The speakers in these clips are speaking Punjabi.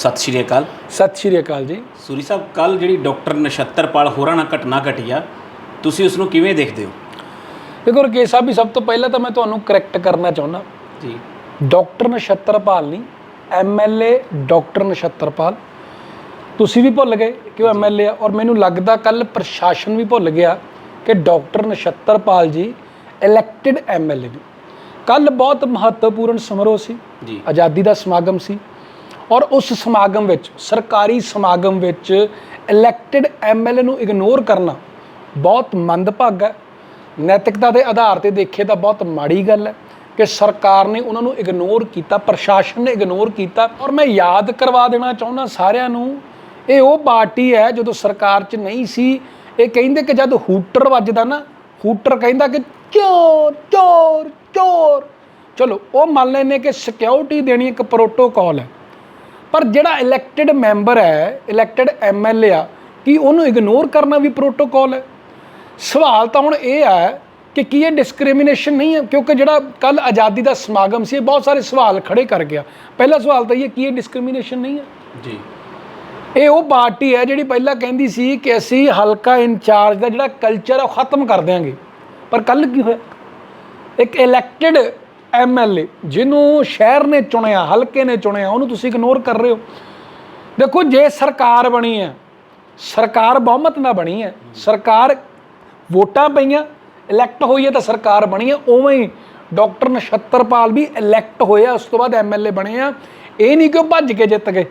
ਸਤਿ ਸ਼੍ਰੀ ਅਕਾਲ। ਸਤਿ ਸ਼੍ਰੀ ਅਕਾਲ ਜੀ। ਸੂਰੀ ਸਾਹਿਬ ਕੱਲ ਜਿਹੜੀ ਡਾਕਟਰ ਨਛੱਤਰਪਾਲ ਹੋਰਾਂ ਨਾਲ ਘਟਨਾ ਘਟੀ ਆ ਤੁਸੀਂ ਉਸ ਨੂੰ ਕਿਵੇਂ ਦੇਖਦੇ ਹੋ? ਦੇਖੋ ਰਕੇਸ਼ ਸਾਹਿਬ ਵੀ ਸਭ ਤੋਂ ਪਹਿਲਾਂ ਤਾਂ ਮੈਂ ਤੁਹਾਨੂੰ ਕਰੈਕਟ ਕਰਨਾ ਚਾਹੁੰਦਾ। ਜੀ। ਡਾਕਟਰ ਨਛੱਤਰਪਾਲ ਨਹੀਂ ਐਮਐਲਏ ਡਾਕਟਰ ਨਛੱਤਰਪਾਲ। ਤੁਸੀਂ ਵੀ ਭੁੱਲ ਗਏ ਕਿ ਉਹ ਐਮਐਲਏ ਆ ਔਰ ਮੈਨੂੰ ਲੱਗਦਾ ਕੱਲ ਪ੍ਰਸ਼ਾਸਨ ਵੀ ਭੁੱਲ ਗਿਆ ਕਿ ਡਾਕਟਰ ਨਛੱਤਰਪਾਲ ਜੀ ਇਲੈਕਟਿਡ ਐਮਐਲਏ ਨੇ। ਕੱਲ ਬਹੁਤ ਮਹੱਤਵਪੂਰਨ ਸਮਾਰੋਹ ਸੀ। ਜੀ। ਆਜ਼ਾਦੀ ਦਾ ਸਮਾਗਮ ਸੀ। ਔਰ ਉਸ ਸਮਾਗਮ ਵਿੱਚ, ਸਰਕਾਰੀ ਸਮਾਗਮ ਵਿੱਚ ਇਲੈਕਟਿਡ ਐਮਐਲਏ ਨੂੰ ਇਗਨੋਰ ਕਰਨਾ ਬਹੁਤ ਮੰਦਭਾਗਾ ਹੈ। ਨੈਤਿਕਤਾ ਦੇ ਆਧਾਰ ਤੇ ਦੇਖੇ ਤਾਂ ਬਹੁਤ ਮਾੜੀ ਗੱਲ ਹੈ ਕਿ ਸਰਕਾਰ ਨੇ ਉਹਨਾਂ ਨੂੰ ਇਗਨੋਰ ਕੀਤਾ, ਪ੍ਰਸ਼ਾਸਨ ਨੇ ਇਗਨੋਰ ਕੀਤਾ। ਔਰ ਮੈਂ ਯਾਦ ਕਰਵਾ ਦੇਣਾ ਚਾਹੁੰਦਾ ਸਾਰਿਆਂ ਨੂੰ, ਇਹ ਉਹ ਪਾਰਟੀ ਹੈ ਜਦੋਂ ਸਰਕਾਰ 'ਚ ਨਹੀਂ ਸੀ, ਇਹ ਕਹਿੰਦੇ ਕਿ ਜਦ ਹੂਟਰ ਵੱਜਦਾ ਨਾ, ਹੂਟਰ ਕਹਿੰਦਾ ਕਿ ਚੋਰ ਚੋਰ ਚੋਰ। ਚਲੋ, ਉਹ ਮੰਨ ਲੈਨੇ ਕਿ ਸਿਕਿਉਰਿਟੀ ਦੇਣੀ ਇੱਕ ਪ੍ਰੋਟੋਕਾਲ ਹੈ। ਪਰ ਜਿਹੜਾ ਇਲੈਕਟਿਡ ਮੈਂਬਰ ਹੈ ਇਲੈਕਟਿਡ ਐਮਐਲਏ ਆ ਕੀ ਉਹਨੂੰ ਇਗਨੋਰ ਕਰਨਾ ਵੀ ਪ੍ਰੋਟੋਕਾਲ ਹੈ? ਸਵਾਲ ਤਾਂ ਹੁਣ ਇਹ ਹੈ ਕਿ ਕੀ ਇਹ ਡਿਸਕ੍ਰਿਮੀਨੇਸ਼ਨ ਨਹੀਂ ਹੈ? ਕਿਉਂਕਿ ਜਿਹੜਾ ਕੱਲ ਆਜ਼ਾਦੀ ਦਾ ਸਮਾਗਮ ਸੀ ਇਹ ਬਹੁਤ ਸਾਰੇ ਸਵਾਲ ਖੜੇ ਕਰ ਗਿਆ। ਪਹਿਲਾ ਸਵਾਲ ਤਾਂ ਇਹ ਕੀ ਇਹ ਡਿਸਕ੍ਰਿਮੀਨੇਸ਼ਨ ਨਹੀਂ ਹੈ? ਜੀ। ਇਹ ਉਹ ਪਾਰਟੀ ਹੈ ਜਿਹੜੀ ਪਹਿਲਾਂ ਕਹਿੰਦੀ ਸੀ ਕਿ ਅਸੀਂ ਹਲਕਾ ਇੰਚਾਰਜ ਦਾ ਜਿਹੜਾ ਕਲਚਰ ਹੈ ਉਹ ਖਤਮ ਕਰ ਦਿਆਂਗੇ। ਪਰ ਕੱਲ ਕੀ ਹੋਇਆ? ਇੱਕ ਇਲੈਕਟਿਡ ਐਮਐਲਏ ਜਿਹਨੂੰ ਸ਼ਹਿਰ ਨੇ ਚੁਣਿਆ ਹਲਕੇ ਨੇ ਚੁਣਿਆ ਉਹਨੂੰ ਤੁਸੀਂ ਇਗਨੋਰ ਕਰ ਰਹੇ ਹੋ। ਦੇਖੋ ਜੇ ਸਰਕਾਰ ਬਣੀ ਹੈ ਸਰਕਾਰ ਬਹੁਮਤ ਨਾਲ ਬਣੀ ਹੈ ਸਰਕਾਰ ਵੋਟਾਂ ਪਈਆਂ ਇਲੈਕਟ ਹੋਈ ਹੈ ਤਾਂ ਸਰਕਾਰ ਬਣੀ ਹੈ ਉਵੇਂ ਹੀ ਡਾਕਟਰ ਨਛੱਤਰਪਾਲ ਵੀ ਇਲੈਕਟ ਹੋਇਆ ਉਸ ਤੋਂ ਬਾਅਦ ਐਮਐਲਏ ਬਣੇ ਆ। ਇਹ ਨਹੀਂ ਕਿ ਉਹ ਭੱਜ ਕੇ ਜਿੱਤ ਗਏ।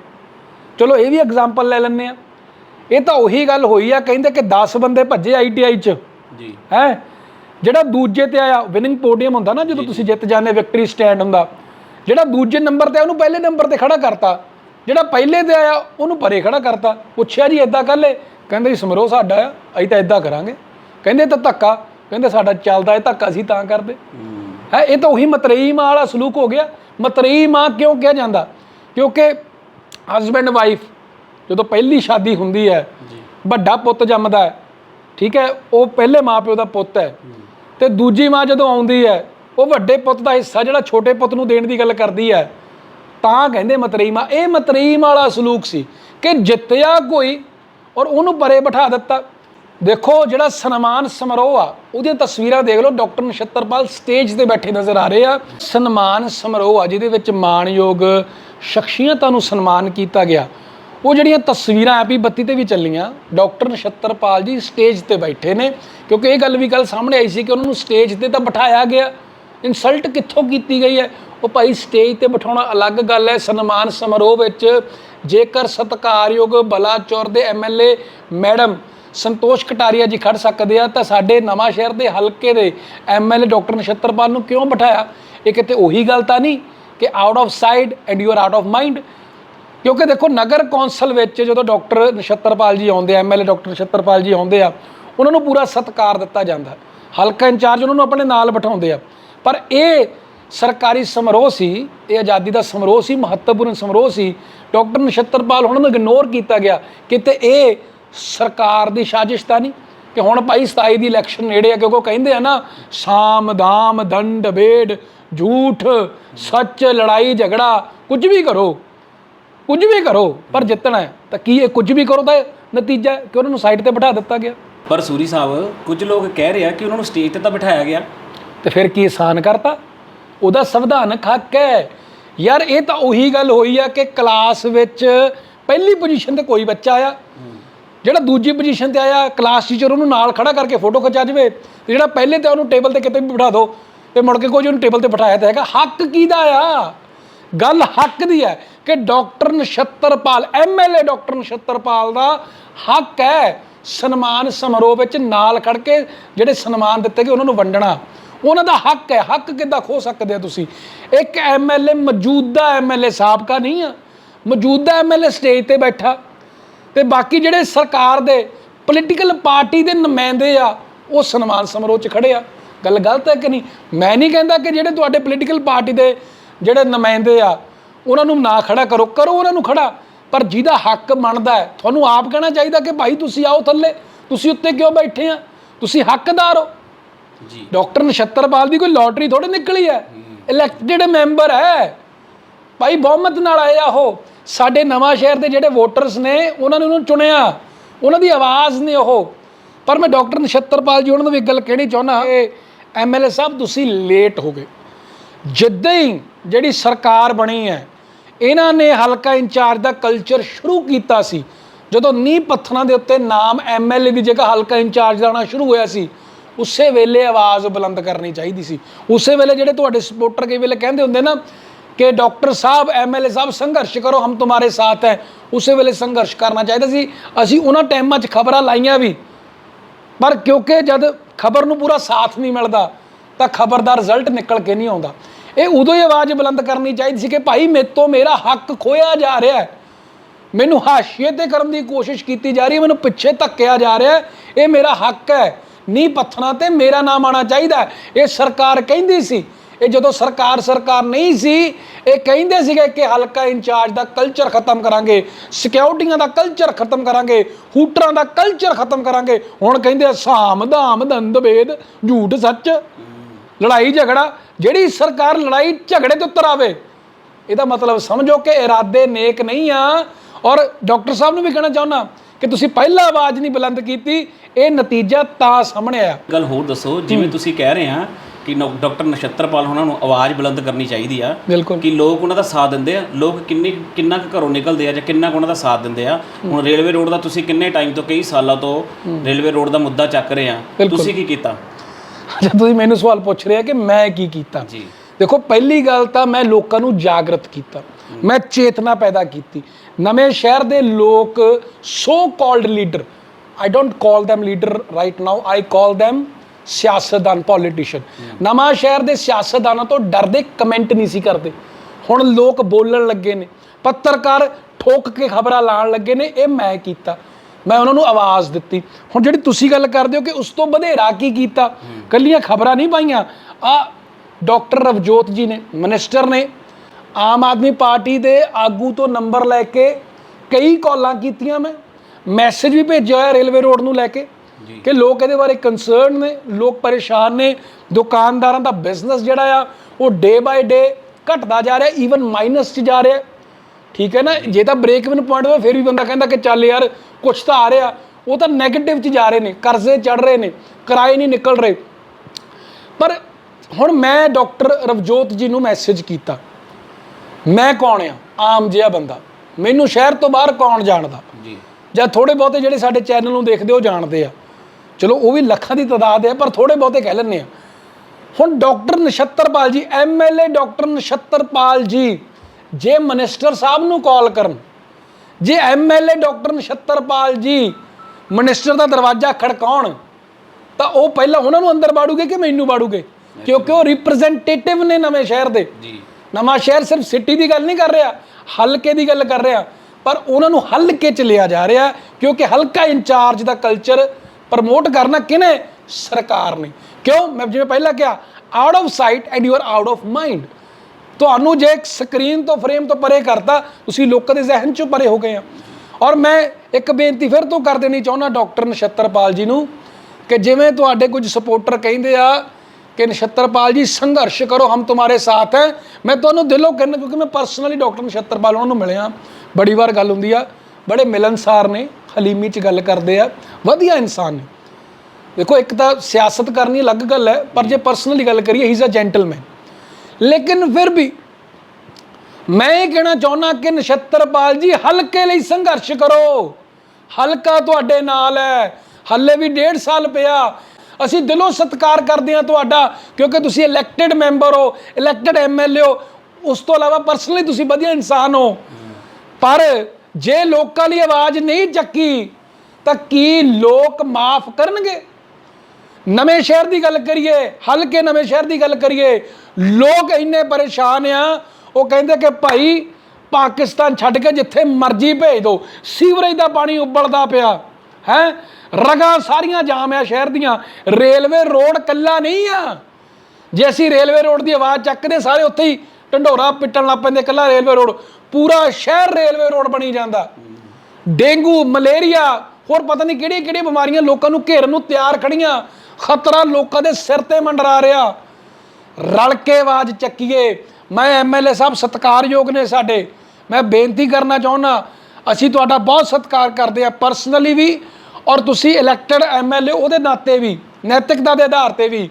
ਚਲੋ ਇਹ ਵੀ ਐਗਜ਼ਾਮਪਲ ਲੈ ਲੈਂਦੇ ਆ ਇਹ ਤਾਂ ਉਹੀ ਗੱਲ ਹੋਈ ਆ ਕਹਿੰਦੇ ਕਿ 10 ਬੰਦੇ ਭੱਜੇ ਆਈਟੀਆਈ 'ਚ। ਜੀ। ਹੈ? ਜਿਹੜਾ ਦੂਜੇ ਤੇ ਆਇਆ ਵਿਨਿੰਗ ਪੋਡੀਅਮ ਹੁੰਦਾ ਨਾ ਜਦੋਂ ਤੁਸੀਂ ਜਿੱਤ ਜਾਂਦੇ ਵਿਕਟਰੀ ਸਟੈਂਡ ਹੁੰਦਾ ਜਿਹੜਾ ਦੂਜੇ ਨੰਬਰ ਤੇ ਉਹਨੂੰ ਪਹਿਲੇ ਨੰਬਰ ਤੇ ਖੜਾ ਕਰਤਾ। ਜਿਹੜਾ ਪਹਿਲੇ ਤੇ ਆਇਆ ਉਹਨੂੰ ਪਰੇ ਖੜਾ ਕਰਤਾ। ਪੁੱਛਿਆ ਜੀ ਇਦਾਂ ਕਰ ਲੈ। ਕਹਿੰਦੇ ਜੀ ਸਮਰੋ ਸਾਡਾ ਆ ਅਸੀਂ ਤਾਂ ਇਦਾਂ ਕਰਾਂਗੇ। ਕਹਿੰਦੇ ਤਾਂ ਧੱਕਾ। ਕਹਿੰਦੇ ਸਾਡਾ ਚੱਲਦਾ ਇਹ ਧੱਕਾ ਅਸੀਂ ਤਾਂ ਕਰਦੇ। ਹੈ। ਇਹ ਤਾਂ ਉਹੀ ਮਤਰੇਈ ਮਾਂ ਵਾਲਾ ਸਲੂਕ ਹੋ ਗਿਆ। ਮਤਰੇਈ ਮਾਂ ਕਿਉਂ ਕਿਹਾ ਜਾਂਦਾ? ਕਿਉਂਕਿ ਹਸਬੈਂਡ ਵਾਈਫ ਜਦੋਂ ਪਹਿਲੀ ਸ਼ਾਦੀ ਹੁੰਦੀ ਹੈ ਵੱਡਾ ਪੁੱਤ ਜੰਮਦਾ ਹੈ ਠੀਕ ਹੈ ਉਹ ਪਹਿਲੇ ਮਾਪਿਓ ਦਾ ਪੁੱਤ ਹੈ। ਤੇ ਦੂਜੀ ਮਾਂ ਜਦੋਂ ਆਉਂਦੀ ਹੈ, ਉਹ ਵੱਡੇ ਪੁੱਤ ਦਾ ਹਿੱਸਾ ਜਿਹੜਾ ਛੋਟੇ ਪੁੱਤ ਨੂੰ ਦੇਣ ਦੀ ਗੱਲ ਕਰਦੀ ਹੈ, ਤਾਂ ਕਹਿੰਦੇ ਮਤਰੇਈ ਮਾਂ, ਇਹ ਮਤਰੇਈ ਵਾਲਾ ਸਲੂਕ ਸੀ ਕਿ ਜਿੱਤਿਆ ਕੋਈ ਔਰ ਉਹਨੂੰ ਪਰੇ ਬਿਠਾ ਦਿੱਤਾ। ਦੇਖੋ ਜਿਹੜਾ ਸਨਮਾਨ ਸਮਾਰੋਹ ਆ, ਉਹਦੀਆਂ ਤਸਵੀਰਾਂ ਦੇਖ ਲਓ, ਡਾਕਟਰ ਨਛੱਤਰਪਾਲ ਸਟੇਜ ਤੇ ਬੈਠੇ ਨਜ਼ਰ ਆ ਰਹੇ ਆ। ਸਨਮਾਨ ਸਮਾਰੋਹ ਆ, ਜਿਹਦੇ ਵਿੱਚ ਮਾਣਯੋਗ ਸ਼ਖਸੀਅਤਾਂ ਨੂੰ ਸਨਮਾਨ ਕੀਤਾ ਗਿਆ। ਉਹ ਜਿਹੜੀਆਂ ਤਸਵੀਰਾਂ ਐਪੀ ਬੱਤੀ ਤੇ ਵੀ ਚੱਲੀਆਂ, ਡਾਕਟਰ ਨਛੱਤਰਪਾਲ ਜੀ ਸਟੇਜ ਤੇ ਬੈਠੇ ਨੇ, ਕਿਉਂਕਿ ਇਹ ਗੱਲ ਵੀ ਕੱਲ ਸਾਹਮਣੇ ਆਈ ਸੀ ਕਿ ਉਹਨਾਂ ਨੂੰ ਸਟੇਜ ਤੇ ਤਾਂ ਬਿਠਾਇਆ ਗਿਆ, ਇਨਸਲਟ ਕਿੱਥੋਂ ਕੀਤੀ ਗਈ ਹੈ? ਉਹ ਭਾਈ ਸਟੇਜ ਤੇ ਬਿਠਾਉਣਾ ਅਲੱਗ ਗੱਲ ਹੈ, ਸਨਮਾਨ ਸਮਾਰੋਹ ਵਿੱਚ ਜੇਕਰ ਸਤਿਕਾਰਯੋਗ ਬਲਾਚੌਰ ਦੇ ਐਮਐਲਏ ਮੈਡਮ ਸੰਤੋਸ਼ ਕਟਾਰੀਆ ਜੀ ਖੜ ਸਕਦੇ ਆ, ਤਾਂ ਸਾਡੇ ਨਵਾਂ ਸ਼ਹਿਰ ਦੇ ਹਲਕੇ ਦੇ ਐਮਐਲਏ ਡਾਕਟਰ ਨਛੱਤਰਪਾਲ ਨੂੰ ਕਿਉਂ ਬਿਠਾਇਆ? ਇਹ ਕਿਤੇ ਉਹੀ ਗੱਲ ਤਾਂ ਨਹੀਂ ਕਿ out of sight and you are out of mind ਕਿਉਂਕਿ ਦੇਖੋ ਨਗਰ ਕੌਂਸਲ ਵਿੱਚ ਜਦੋਂ ਡਾਕਟਰ ਨਛੱਤਰਪਾਲ ਜੀ ਆਉਂਦੇ ਆ ਐਮਐਲਏ ਡਾਕਟਰ ਨਛੱਤਰਪਾਲ ਜੀ ਆਉਂਦੇ ਆ, ਉਹਨਾਂ ਨੂੰ ਪੂਰਾ ਸਤਿਕਾਰ ਦਿੱਤਾ ਜਾਂਦਾ। ਹਲਕਾ ਇੰਚਾਰਜ ਉਹਨਾਂ ਨੂੰ ਆਪਣੇ ਨਾਲ ਬਿਠਾਉਂਦੇ ਆ। ਪਰ ਇਹ ਸਰਕਾਰੀ ਸਮਾਰੋਹ ਸੀ, ਇਹ ਆਜ਼ਾਦੀ ਦਾ ਸਮਾਰੋਹ ਸੀ, ਮਹੱਤਵਪੂਰਨ ਸਮਾਰੋਹ ਸੀ। ਡਾਕਟਰ ਨਛੱਤਰਪਾਲ ਉਹਨਾਂ ਨੂੰ ਇਗਨੋਰ ਕੀਤਾ ਗਿਆ ਕਿਤੇ ਇਹ ਸਰਕਾਰ ਦੀ ਸਾਜ਼ਿਸ਼ ਤਾਂ ਨਹੀਂ ਕਿ ਹੁਣ ਭਾਈ 27 ਦੀ ਇਲੈਕਸ਼ਨ ਨੇੜੇ ਆ, ਕਿਉਂਕਿ ਉਹ ਕਹਿੰਦੇ ਆ ਨਾ, ਸਾਮ, ਦਾਮ, ਦੰਡ, ਬੇੜ, ਝੂਠ, ਸੱਚ, ਲੜਾਈ, ਝਗੜਾ, ਕੁਝ ਵੀ ਕਰੋ। ਕੁਝ ਵੀ ਕਰੋ ਪਰ ਜਿੱਤਣਾ ਹੈ। ਤਾਂ ਕੀ ਇਹ ਕੁਝ ਵੀ ਕਰੋ ਤਾਂ ਨਤੀਜਾ ਕਿ ਉਹਨਾਂ ਨੂੰ ਸਾਈਡ ਤੇ ਬਿਠਾ ਦਿੱਤਾ ਗਿਆ। ਪਰ ਸੂਰੀ ਸਾਹਿਬ ਕੁਝ ਲੋਕ ਕਹਿ ਰਹੇ ਆ ਕਿ ਉਹਨਾਂ ਨੂੰ ਸਟੇਜ ਤੇ ਤਾਂ ਬਿਠਾਇਆ ਗਿਆ। ਤੇ ਫਿਰ ਕੀ ਆਸਾਨ ਕਰਤਾ? ਉਹਦਾ ਸੰਵਿਧਾਨਕ ਹੱਕ ਹੈ। ਯਾਰ ਇਹ ਤਾਂ ਉਹੀ ਗੱਲ ਹੋਈ ਆ ਕਿ ਕਲਾਸ ਵਿੱਚ ਪਹਿਲੀ ਪੋਜੀਸ਼ਨ ਤੇ ਕੋਈ ਬੱਚਾ ਆਇਆ। ਜਿਹੜਾ ਦੂਜੀ ਪੋਜੀਸ਼ਨ ਤੇ ਆਇਆ ਕਲਾਸ ਟੀਚਰ ਉਹਨੂੰ ਨਾਲ ਖੜਾ ਕਰਕੇ ਫੋਟੋ ਖਿਚਾ ਜਵੇ ਤੇ ਜਿਹੜਾ ਪਹਿਲੇ ਤੇ ਉਹਨੂੰ ਟੇਬਲ ਤੇ ਕਿਤੇ ਵੀ ਬਿਠਾ ਦਿਓ ਤੇ ਮੁੜ ਕੇ ਕੋਈ ਉਹਨੂੰ ਟੇਬਲ ਤੇ ਬਿਠਾਇਆ ਤਾਂ ਹੈਗਾ। ਹੱਕ ਕਿਹਦਾ ਆ? ਗੱਲ ਹੱਕ ਦੀ ਹੈ। ਕਿ doctor Nachhattarpal MLA doctor Nachhattarpal ਦਾ ਹੱਕ ਹੈ ਸਨਮਾਨ ਸਮਾਰੋਹ ਵਿੱਚ ਨਾਲ ਖੜ ਕੇ ਜਿਹੜੇ ਸਨਮਾਨ ਦਿੱਤੇ ਗਏ ਉਹਨਾਂ ਨੂੰ ਵੰਡਣਾ। ਉਹਨਾਂ ਦਾ ਹੱਕ ਹੈ। ਹੱਕ ਕਿੱਦਾਂ ਖੋ ਸਕਦੇ ਆ ਤੁਸੀਂ? ਇੱਕ ਐਮਐਲਏ ਮੌਜੂਦਾ ਐਮਐਲਏ ਸਾਬਕਾ ਨਹੀਂ ਆ। ਮੌਜੂਦਾ ਐਮਐਲਏ ਸਟੇਜ ਤੇ ਬੈਠਾ। ਤੇ ਬਾਕੀ ਜਿਹੜੇ ਸਰਕਾਰ ਦੇ ਪੋਲੀਟੀਕਲ ਪਾਰਟੀ ਦੇ ਨੁਮਾਇੰਦੇ ਆ, ਉਹ ਸਨਮਾਨ ਸਮਾਰੋਹ 'ਚ ਖੜੇ ਆ। ਗੱਲ ਗਲਤ ਹੈ ਕਿ ਨਹੀਂ? ਮੈਂ ਨਹੀਂ ਕਹਿੰਦਾ ਕਿ ਜਿਹੜੇ ਤੁਹਾਡੇ ਪੋਲੀਟੀਕਲ ਪਾਰਟੀ ਦੇ ਜਿਹੜੇ ਨੁਮਾਇੰਦੇ ਆ ਉਹਨਾਂ ਨੂੰ ਨਾ ਖੜਾ ਕਰੋ ਕਰੋ ਉਹਨਾਂ ਨੂੰ ਖੜਾ। ਪਰ ਜਿਹਦਾ ਹੱਕ ਮੰਨਦਾ ਹੈ ਤੁਹਾਨੂੰ ਆਪ ਕਹਿਣਾ ਚਾਹੀਦਾ ਕਿ ਭਾਈ ਤੁਸੀਂ ਆਓ ਥੱਲੇ ਤੁਸੀਂ ਉੱਤੇ ਕਿਉਂ ਬੈਠੇ ਆ? ਤੁਸੀਂ ਹੱਕਦਾਰ ਹੋ। ਜੀ। ਡਾਕਟਰ ਨਛੱਤਰਪਾਲ ਦੀ ਕੋਈ ਲੋਟਰੀ ਥੋੜੀ ਨਿਕਲੀ ਹੈ। ਇਲੈਕਟਿਡ ਮੈਂਬਰ ਹੈ। ਭਾਈ ਬਹੁਮਤ ਨਾਲ ਆਏ ਆ ਉਹ। ਸਾਡੇ ਨਵਾਂ ਸ਼ਹਿਰ ਦੇ ਜਿਹੜੇ ਵੋਟਰਸ ਨੇ ਉਹਨਾਂ ਨੇ ਉਹਨੂੰ ਚੁਣਿਆ। ਉਹਨਾਂ ਦੀ ਆਵਾਜ਼ ਨੇ ਉਹ। ਪਰ ਮੈਂ ਡਾਕਟਰ ਨਛੱਤਰਪਾਲ ਜੀ ਉਹਨਾਂ ਨੂੰ ਵੀ ਗੱਲ ਕਹਿਣੀ ਚਾਹੁੰਦਾ ਐਮਐਲਏ ਸਾਹਿਬ ਤੁਸੀਂ ਲੇਟ ਹੋ ਗਏ। ਜਿੱਦਾਂ ਹੀ ਜਿਹੜੀ ਸਰਕਾਰ ਬਣੀ ਹੈ, ਇਹਨਾਂ ਨੇ ਹਲਕਾ ਇੰਚਾਰਜ ਦਾ ਕਲਚਰ ਸ਼ੁਰੂ ਕੀਤਾ ਸੀ। ਜਦੋਂ ਨੀਂਹ ਪੱਥਰਾਂ ਦੇ ਉੱਤੇ ਨਾਮ ਐਮਐਲਏ ਦੀ ਜਗ੍ਹਾ ਹਲਕਾ ਇੰਚਾਰਜ ਦਾ ਆਉਣਾ ਸ਼ੁਰੂ ਹੋਇਆ ਸੀ, ਉਸੇ ਵੇਲੇ ਆਵਾਜ਼ ਬੁਲੰਦ ਕਰਨੀ ਚਾਹੀਦੀ ਸੀ। ਉਸੇ ਵੇਲੇ ਜਿਹੜੇ ਤੁਹਾਡੇ ਸਪੋਰਟਰ ਕਈ ਵੇਲੇ ਕਹਿੰਦੇ ਹੁੰਦੇ ਨਾ ਕਿ ਡਾਕਟਰ ਸਾਹਿਬ ਐਮਐਲਏ ਸਾਹਿਬ ਸੰਘਰਸ਼ ਕਰੋ, ਹਮ ਤੁਹਾਡੇ ਸਾਥ ਹੈ। ਉਸੇ ਵੇਲੇ ਸੰਘਰਸ਼ ਕਰਨਾ ਚਾਹੀਦਾ ਸੀ। ਅਸੀਂ ਉਹਨਾਂ ਟਾਈਮਾਂ 'ਚ ਖਬਰਾਂ ਲਾਈਆਂ ਵੀ, ਪਰ ਕਿਉਂਕਿ ਜਦ ਖਬਰ ਨੂੰ ਪੂਰਾ ਸਾਥ ਨਹੀਂ ਮਿਲਦਾ ਤਾਂ ਖਬਰ ਦਾ ਰਿਜ਼ਲਟ ਨਿਕਲ ਕੇ ਨਹੀਂ ਆਉਂਦਾ। ਇਹ ਉਦੋਂ ਹੀ ਆਵਾਜ਼ ਬੁਲੰਦ ਕਰਨੀ ਚਾਹੀਦੀ ਸੀ ਕਿ ਭਾਈ ਮੇਰੇ ਤੋਂ ਮੇਰਾ ਹੱਕ ਖੋਇਆ ਜਾ ਰਿਹਾ ਹੈ। ਮੈਨੂੰ ਹਾਸ਼ੀਏ ਤੇ ਕਰਨ ਦੀ ਕੋਸ਼ਿਸ਼ ਕੀਤੀ ਜਾ ਰਹੀ ਹੈ, ਮੈਨੂੰ ਪਿੱਛੇ ਧੱਕਿਆ ਜਾ ਰਿਹਾ ਹੈ। ਇਹ ਮੇਰਾ ਹੱਕ ਹੈ ਨੀ ਪੱਥਰਾਂ ਤੇ ਮੇਰਾ ਨਾਮ ਆਣਾ ਚਾਹੀਦਾ ਇਹ ਸਰਕਾਰ ਕਹਿੰਦੀ ਸੀ, ਇਹ ਜਦੋਂ ਸਰਕਾਰ ਸਰਕਾਰ ਨਹੀਂ ਸੀ, ਇਹ ਕਹਿੰਦੇ ਸੀਗੇ ਕਿ ਹਲਕਾ ਇੰਚਾਰਜ ਦਾ ਕਲਚਰ ਖਤਮ ਕਰਾਂਗੇ ਸਿਕਿਉਰਟੀਆਂ ਦਾ ਕਲਚਰ ਖਤਮ ਕਰਾਂਗੇ, ਹੂਟਰਾਂ ਦਾ ਕਲਚਰ ਖਤਮ ਕਰਾਂਗੇ। ਹੁਣ ਕਹਿੰਦੇ ਸਾਮ ਦਾਮ ਦੰਦ ਵੇਦ ਝੂਠ ਸੱਚ ਲੜਾਈ ਝਗੜਾ ਜਿਹੜੀ ਸਰਕਾਰ ਲੜਾਈ ਝਗੜੇ ਤੇ ਉਤਰ ਆਵੇ ਇਹਦਾ ਮਤਲਬ ਸਮਝੋ ਕਿ ਇਰਾਦੇ ਨੇਕ ਨਹੀਂ ਆ। ਔਰ ਡਾਕਟਰ ਸਾਹਿਬ ਨੂੰ ਵੀ ਕਹਿਣਾ ਚਾਹੁੰਦਾ ਕਿ ਤੁਸੀਂ ਪਹਿਲਾਂ ਆਵਾਜ਼ ਨਹੀਂ ਬੁਲੰਦ ਕੀਤੀ ਇਹ ਨਤੀਜਾ ਤਾਂ ਸਾਹਮਣੇ ਆਇਆ। ਗੱਲ ਹੋਰ ਦੱਸੋ ਜਿਵੇਂ ਤੁਸੀਂ ਕਹਿ ਰਹੇ ਆ ਕਿ ਡਾਕਟਰ ਨਛੱਤਰਪਾਲ ਉਹਨਾਂ ਨੂੰ ਆਵਾਜ਼ ਬੁਲੰਦ ਕਰਨੀ ਚਾਹੀਦੀ ਆ ਕਿ ਲੋਕ ਉਹਨਾਂ ਦਾ ਸਾਥ ਦਿੰਦੇ ਆ ਲੋਕ ਕਿੰਨੀ ਕਿੰਨਾ ਕੁ ਘਰੋਂ ਨਿਕਲਦੇ ਆ ਜਾਂ ਕਿੰਨਾ ਕੁ ਉਹਨਾਂ ਦਾ ਸਾਥ ਦਿੰਦੇ ਆ। ਹੁਣ ਰੇਲਵੇ ਰੋਡ ਦਾ ਤੁਸੀਂ ਕਿੰਨੇ ਟਾਈਮ ਤੋਂ ਕਈ ਸਾਲਾਂ ਤੋਂ ਰੇਲਵੇ ਰੋਡ ਦਾ ਮੁੱਦਾ ਚੱਕ ਰਹੇ ਆ ਤੁਸੀਂ ਕੀ ਕੀਤਾ? ਅੱਛਾ ਤੁਸੀਂ ਮੈਨੂੰ ਸਵਾਲ ਪੁੱਛ ਰਹੇ ਆ ਕਿ ਮੈਂ ਕੀ ਕੀਤਾ? ਜੀ। ਦੇਖੋ ਪਹਿਲੀ ਗੱਲ ਤਾਂ ਮੈਂ ਲੋਕਾਂ ਨੂੰ ਜਾਗਰਤ ਕੀਤਾ। ਮੈਂ ਚੇਤਨਾ ਪੈਦਾ ਕੀਤੀ। ਨਵੇਂ ਸ਼ਹਿਰ ਦੇ ਲੋਕ so called leader I don't call them leader right now I call them ਸਿਆਸਤਦਾਨ ਪੋਲੀਟੀਸ਼ੀਅਨ ਨਵਾਂ ਸ਼ਹਿਰ ਦੇ ਸਿਆਸਤਦਾਨਾਂ ਤੋਂ ਡਰਦੇ ਕਮੈਂਟ ਨਹੀਂ ਸੀ ਕਰਦੇ। ਹੁਣ ਲੋਕ ਬੋਲਣ ਲੱਗੇ ਨੇ। ਪੱਤਰਕਾਰ ਠੋਕ ਕੇ ਖਬਰਾਂ ਲਾਣ ਲੱਗੇ ਨੇ ਇਹ ਮੈਂ ਕੀਤਾ। ਮੈਂ ਉਹਨਾਂ ਨੂੰ ਆਵਾਜ਼ ਦਿੱਤੀ। ਹੁਣ ਜਿਹੜੀ ਤੁਸੀਂ ਗੱਲ ਕਰਦੇ ਹੋ ਕਿ ਉਸ ਤੋਂ ਵਧੇਰਾ ਕੀ ਕੀਤਾ? ਕੱਲੀਆਂ ਖਬਰਾਂ ਨਹੀਂ ਪਾਈਆਂ। ਆ ਡਾਕਟਰ ਰਵਜੋਤ ਜੀ ਨੇ ਮਿਨਿਸਟਰ ਨੇ ਆਮ ਆਦਮੀ ਪਾਰਟੀ ਦੇ ਆਗੂ ਤੋਂ ਨੰਬਰ ਲੈ ਕੇ ਕਈ ਕਾਲਾਂ ਕੀਤੀਆਂ ਮੈਂ। ਮੈਸੇਜ ਵੀ ਭੇਜਿਆ ਹੋਇਆ ਰੇਲਵੇ ਰੋਡ ਨੂੰ ਲੈ ਕੇ ਕਿ ਲੋਕ ਇਹਦੇ ਬਾਰੇ ਕੰਸਰਨ ਨੇ ਲੋਕ ਪਰੇਸ਼ਾਨ ਨੇ। ਦੁਕਾਨਦਾਰਾਂ ਦਾ ਬਿਜ਼ਨਸ ਜਿਹੜਾ ਆ ਉਹ ਡੇ ਬਾਏ ਡੇ ਘਟਦਾ ਜਾ ਰਿਹਾ ਈਵਨ ਮਾਈਨਸ 'ਚ ਜਾ ਰਿਹਾ। ਠੀਕ ਹੈ ਨਾ? ਜੇ ਤਾਂ ਬ੍ਰੇਕ ਇਵਨ ਪੁਆਇੰਟ ਹੋਵੇ ਫਿਰ ਵੀ ਬੰਦਾ ਕਹਿੰਦਾ ਕਿ ਚੱਲ ਯਾਰ ਕੁਛ ਤਾਂ ਆ ਰਿਹਾ। ਉਹ ਤਾਂ 네ਗੇਟਿਵ 'ਚ ਜਾ ਰਹੇ ਨੇ ਕਰਜ਼ੇ ਚੜ ਰਹੇ ਨੇ ਕਿਰਾਏ ਨਹੀਂ ਨਿਕਲ ਰਹੇ। ਪਰ ਹੁਣ ਮੈਂ ਡਾਕਟਰ ਰਵਜੋਤ ਜੀ ਨੂੰ ਮੈਸੇਜ ਕੀਤਾ। ਮੈਂ ਕੌਣ ਆ? ਆਮ ਜਿਹਾ ਬੰਦਾ। ਮੈਨੂੰ ਸ਼ਹਿਰ ਤੋਂ ਬਾਹਰ ਕੌਣ ਜਾਣਦਾ? ਜੀ। ਜਾਂ ਥੋੜੇ ਬਹੁਤੇ ਜਿਹੜੇ ਸਾਡੇ ਚੈਨਲ ਨੂੰ ਦੇਖਦੇ ਉਹ ਜਾਣਦੇ ਆ। ਚਲੋ ਉਹ ਵੀ ਲੱਖਾਂ ਦੀ ਤਾਦਾਦ ਹੈ ਪਰ ਥੋੜੇ ਬਹੁਤੇ ਕਹਿ ਲੈਂਦੇ ਆ। ਹੁਣ ਡਾਕਟਰ ਨਛੱਤਰਪਾਲ ਜੀ ਐਮਐਲਏ ਡਾਕਟਰ ਨਛੱਤਰਪਾਲ ਜੀ ਜੇ ਮਿਨਿਸਟਰ ਸਾਹਿਬ ਨੂੰ ਕਾਲ ਕਰਨ ਜੇ ਐਮਐਲਏ ਡਾਕਟਰ ਨਛੱਤਰਪਾਲ ਜੀ ਮਿਨਿਸਟਰ ਦਾ ਦਰਵਾਜ਼ਾ ਖੜਕਾਉਣ ਤਾਂ ਉਹ ਪਹਿਲਾਂ ਉਹਨਾਂ ਨੂੰ ਅੰਦਰ ਬਾੜੂਗੇ ਕਿ ਮੈਨੂੰ ਬਾੜੂਗੇ? ਕਿਉਂਕਿ ਉਹ ਰਿਪਰੈਜ਼ੈਂਟੇਟਿਵ ਨੇ ਨਵੇਂ ਸ਼ਹਿਰ ਦੇ। ਜੀ। ਨਵਾਂ ਸ਼ਹਿਰ ਸਿਰਫ ਸਿਟੀ ਦੀ ਗੱਲ ਨਹੀਂ ਕਰ ਰਿਹਾ ਹਲਕੇ ਦੀ ਗੱਲ ਕਰ ਰਿਹਾ ਪਰ ਉਹਨਾਂ ਨੂੰ ਹਲਕੇ ਚ ਲਿਆ ਜਾ ਰਿਹਾ ਕਿਉਂਕਿ ਹਲਕਾ ਇੰਚਾਰਜ ਦਾ ਕਲਚਰ ਪ੍ਰਮੋਟ ਕਰਨਾ ਕਿਨੇ ਸਰਕਾਰ ਨੇ। ਕਿਉਂ? ਮੈਂ ਜਿਵੇਂ ਪਹਿਲਾਂ ਕਿਹਾ out of sight and you are out of mind ਤੁਹਾਨੂੰ ਜੇ ਸਕਰੀਨ ਤੋਂ ਫਰੇਮ ਤੋਂ ਪਰੇ ਕਰਤਾ, ਤੁਸੀਂ ਲੋਕਾਂ ਦੇ ਜ਼ਿਹਨ ਚੋਂ ਪਰੇ ਹੋ ਗਏ ਆ। ਔਰ ਮੈਂ ਇੱਕ ਬੇਨਤੀ ਫਿਰ ਤੋਂ ਕਰ ਦੇਣੀ ਚਾਹੁੰਦਾ ਡਾਕਟਰ ਨਛੱਤਰਪਾਲ ਜੀ ਨੂੰ ਕਿ ਜਿਵੇਂ ਤੁਹਾਡੇ ਕੁਝ ਸਪੋਰਟਰ ਕਹਿੰਦੇ ਆ ਕਿ ਨਛੱਤਰਪਾਲ ਜੀ, ਸੰਘਰਸ਼ ਕਰੋ, ਹਮ ਤੁਹਾਡੇ ਸਾਥ ਹੈ। ਮੈਂ ਤੁਹਾਨੂੰ ਦਿਲੋਂ ਕਹਿੰਦਾ, ਕਿਉਂਕਿ ਮੈਂ ਪਰਸਨਲੀ ਡਾਕਟਰ ਨਛੱਤਰਪਾਲ ਉਹਨਾਂ ਨੂੰ ਮਿਲਿਆ। ਬੜੀ ਵਾਰ ਗੱਲ ਹੁੰਦੀ ਆ, ਬੜੇ ਮਿਲਨਸਾਰ ਨੇ, ਹਲੀਮੀ ਚ ਗੱਲ ਕਰਦੇ ਆ। ਵਧੀਆ ਇਨਸਾਨ ਨੇ। ਦੇਖੋ, ਇੱਕ ਤਾਂ ਸਿਆਸਤ ਕਰਨੀ ਅਲੱਗ ਗੱਲ ਹੈ, ਪਰ ਜੇ ਪਰਸਨਲੀ ਗੱਲ ਕਰੀਏ ਹੀ ਇਜ਼ ਅ ਜੈਂਟਲਮੈਨ ਲੇਕਿਨ ਫਿਰ ਵੀ ਮੈਂ ਇਹ ਕਹਿਣਾ ਚਾਹੁੰਦਾ ਕਿ ਨਛੱਤਰਪਾਲ ਜੀ, ਹਲਕੇ ਲਈ ਸੰਘਰਸ਼ ਕਰੋ। ਹਲਕਾ ਤੁਹਾਡੇ ਨਾਲ ਹੈ। ਹੱਲੇ ਵੀ ਡੇਢ ਸਾਲ ਪਿਆ। ਅਸੀਂ ਦਿਲੋਂ ਸਤਿਕਾਰ ਕਰਦੇ ਹਾਂ ਤੁਹਾਡਾ, ਕਿਉਂਕਿ ਤੁਸੀਂ ਇਲੈਕਟਿਡ ਮੈਂਬਰ ਹੋ ਇਲੈਕਟਿਡ ਐਮਐਲਏ ਹੋ। ਉਸ ਤੋਂ ਇਲਾਵਾ ਪਰਸਨਲੀ ਤੁਸੀਂ ਵਧੀਆ ਇਨਸਾਨ ਹੋ। ਪਰ ਜੇ ਲੋਕਾਂ ਲਈ ਆਵਾਜ਼ ਨਹੀਂ ਚੱਕੀ, ਤਾਂ ਕੀ ਲੋਕ ਮਾਫ ਕਰਨਗੇ? ਨਵੇਂ ਸ਼ਹਿਰ ਦੀ ਗੱਲ ਕਰੀਏ, ਹਲਕੇ ਨਵੇਂ ਸ਼ਹਿਰ ਦੀ ਗੱਲ ਕਰੀਏ, ਲੋਕ ਇੰਨੇ ਪਰੇਸ਼ਾਨ ਆ, ਉਹ ਕਹਿੰਦੇ ਕਿ ਭਾਈ ਪਾਕਿਸਤਾਨ ਛੱਡ ਕੇ ਜਿੱਥੇ ਮਰਜ਼ੀ ਭੇਜ ਦਿਓ, ਸੀਵਰੇਜ ਦਾ ਪਾਣੀ ਉਬਲਦਾ ਪਿਆ, ਹੈ? ਰਗਾਂ ਸਾਰੀਆਂ ਜਾਮ ਆ ਸ਼ਹਿਰ ਦੀਆਂ, ਰੇਲਵੇ ਰੋਡ ਕੱਲਾ ਨਹੀਂ ਆ। ਜੇ ਅਸੀਂ ਰੇਲਵੇ ਰੋਡ ਦੀ ਆਵਾਜ਼ ਚੱਕਦੇ, ਸਾਰੇ ਉੱਥੇ ਹੀ ਢੰਡੋਰਾ ਪਿੱਟਣ ਲੱਗ ਪੈਂਦੇ ਕੱਲਾ ਰੇਲਵੇ ਰੋਡ, ਪੂਰਾ ਸ਼ਹਿਰ ਰੇਲਵੇ ਰੋਡ ਬਣੀ ਜਾਂਦਾ। ਡੇਂਗੂ, ਮਲੇਰੀਆ, ਹੋਰ ਪਤਾ ਨਹੀਂ ਕਿਹੜੀਆਂ ਕਿਹੜੀਆਂ ਬਿਮਾਰੀਆਂ ਲੋਕਾਂ ਨੂੰ ਘੇਰਨ ਨੂੰ ਤਿਆਰ ਖੜੀਆਂ। ਖਤਰਾ ਲੋਕਾਂ ਦੇ ਸਿਰ ਤੇ ਮੰਡਰਾ ਰਿਹਾ। ਰਲ ਕੇ ਆਵਾਜ਼ ਚੱਕੀਏ। ਮੈਂ ਐਮਐਲਏ ਸਾਹਿਬ ਸਤਿਕਾਰਯੋਗ ਨੇ ਸਾਡੇ। ਮੈਂ ਬੇਨਤੀ ਕਰਨਾ ਚਾਹੁੰਦਾ, ਅਸੀਂ ਤੁਹਾਡਾ ਬਹੁਤ ਸਤਿਕਾਰ ਕਰਦੇ ਆ ਪਰਸਨਲੀ ਵੀ ਔਰ ਤੁਸੀਂ ਇਲੈਕਟਡ ਐਮਐਲਏ ਉਹਦੇ ਨਾਤੇ ਵੀ, ਨੈਤਿਕਤਾ ਦੇ ਆਧਾਰ ਤੇ ਵੀ।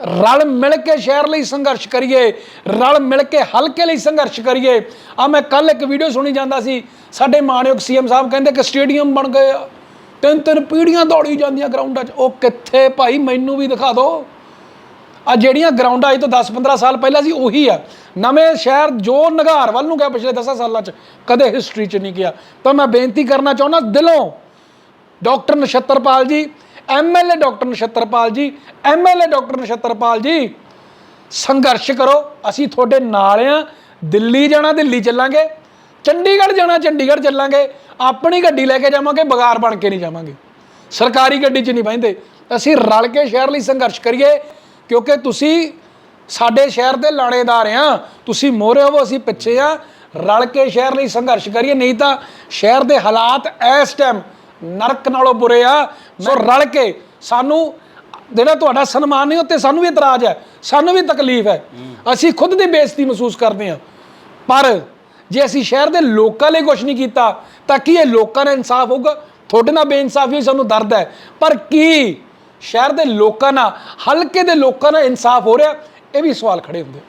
ਰਲ ਮਿਲ ਕੇ ਸ਼ਹਿਰ ਲਈ ਸੰਘਰਸ਼ ਕਰੀਏ, ਰਲ ਮਿਲ ਕੇ ਹਲਕੇ ਲਈ ਸੰਘਰਸ਼ ਕਰੀਏ। ਆ ਮੈਂ ਕੱਲ ਇੱਕ ਵੀਡੀਓ ਸੁਣੀ ਜਾਂਦਾ ਸੀ, ਸਾਡੇ ਮਾਨਯੋਗ ਸੀਐਮ ਸਾਹਿਬ ਕਹਿੰਦੇ ਕਿ ਸਟੇਡੀਅਮ ਬਣ ਗਏ ਆ। ਤਿੰਨ ਤਿੰਨ ਪੀੜੀਆਂ ਦੌੜੀ ਜਾਂਦੀਆਂ ਗਰਾਊਂਡਾਂ 'ਚ। ਉਹ ਕਿੱਥੇ ਭਾਈ? ਮੈਨੂੰ ਵੀ ਦਿਖਾ ਦਿਓ। ਆ ਜਿਹੜੀਆਂ ਗਰਾਊਂਡਾਂ ਅੱਜ ਤੋਂ 10-15 ਸਾਲ ਪਹਿਲਾਂ ਸੀ, ਉਹੀ ਆ। ਨਵੇਂ ਸ਼ਹਿਰ ਜੋ ਨਗਾਰ ਵੱਲ ਨੂੰ ਗਿਆ ਪਿਛਲੇ 10 ਸਾਲਾਂ 'ਚ, ਕਦੇ ਹਿਸਟਰੀ 'ਚ ਨਹੀਂ ਗਿਆ। ਤਾਂ ਮੈਂ ਬੇਨਤੀ ਕਰਨਾ ਚਾਹੁੰਦਾ, ਦਿਲੋਂ ਡਾਕਟਰ ਨਛੱਤਰਪਾਲ ਜੀ ਐਮਐਲਏ ਡਾਕਟਰ ਨਛੱਤਰਪਾਲ ਜੀ ਐਮਐਲਏ ਡਾਕਟਰ ਨਛੱਤਰਪਾਲ ਜੀ, ਸੰਘਰਸ਼ ਕਰੋ। ਅਸੀਂ ਤੁਹਾਡੇ ਨਾਲ ਆ। ਦਿੱਲੀ ਜਾਣਾ, ਦਿੱਲੀ ਚੱਲਾਂਗੇ। ਚੰਡੀਗੜ੍ਹ ਜਾਣਾ, ਚੰਡੀਗੜ੍ਹ ਚੱਲਾਂਗੇ। ਆਪਣੀ ਗੱਡੀ ਲੈ ਕੇ ਜਾਵਾਂਗੇ ਬਗਾਰ ਬਣ ਕੇ ਨਹੀਂ ਜਾਵਾਂਗੇ। ਸਰਕਾਰੀ ਗੱਡੀ 'ਚ ਨਹੀਂ ਬਹਿੰਦੇ। ਅਸੀਂ ਰਲ ਕੇ ਸ਼ਹਿਰ ਲਈ ਸੰਘਰਸ਼ ਕਰੀਏ ਕਿਉਂਕਿ ਤੁਸੀਂ ਸਾਡੇ ਸ਼ਹਿਰ ਦੇ ਲਾਣੇਦਾਰ ਆ ਤੁਸੀਂ ਮੋਹਰੇ ਹੋਵੋ ਅਸੀਂ ਪਿੱਛੇ ਆ। ਰਲ ਕੇ ਸ਼ਹਿਰ ਲਈ ਸੰਘਰਸ਼ ਕਰੀਏ ਨਹੀਂ ਤਾਂ ਸ਼ਹਿਰ ਦੇ ਹਾਲਾਤ ਇਸ ਟਾਈਮ ਨਰਕ ਨਾਲੋਂ ਬੁਰੇ ਆ। ਸੋ ਰਲ ਕੇ ਸਾਨੂੰ ਜਿਹੜਾ ਤੁਹਾਡਾ ਸਨਮਾਨ ਨਹੀਂ ਉੱਤੇ ਸਾਨੂੰ ਵੀ ਇਤਰਾਜ਼ ਹੈ ਸਾਨੂੰ ਵੀ ਤਕਲੀਫ ਹੈ। ਅਸੀਂ ਖੁਦ ਦੀ ਬੇਇੱਜ਼ਤੀ ਮਹਿਸੂਸ ਕਰਦੇ ਹਾਂ ਪਰ ਜੇ ਅਸੀਂ ਸ਼ਹਿਰ ਦੇ ਲੋਕਾਂ ਲਈ ਕੁਝ ਨਹੀਂ ਕੀਤਾ, ਤਾਂ ਕੀ ਇਹ ਲੋਕਾਂ ਨਾਲ ਇਨਸਾਫ ਹੋਊਗਾ? ਤੁਹਾਡੇ ਨਾਲ ਬੇਇਨਸਾਫੀ ਸਾਨੂੰ ਦਰਦ ਹੈ। ਪਰ ਕੀ ਸ਼ਹਿਰ ਦੇ ਲੋਕਾਂ ਨਾਲ, ਹਲਕੇ ਦੇ ਲੋਕਾਂ ਨਾਲ ਇਨਸਾਫ ਹੋ ਰਿਹਾ? ਇਹ ਵੀ ਸਵਾਲ ਖੜੇ ਹੁੰਦੇ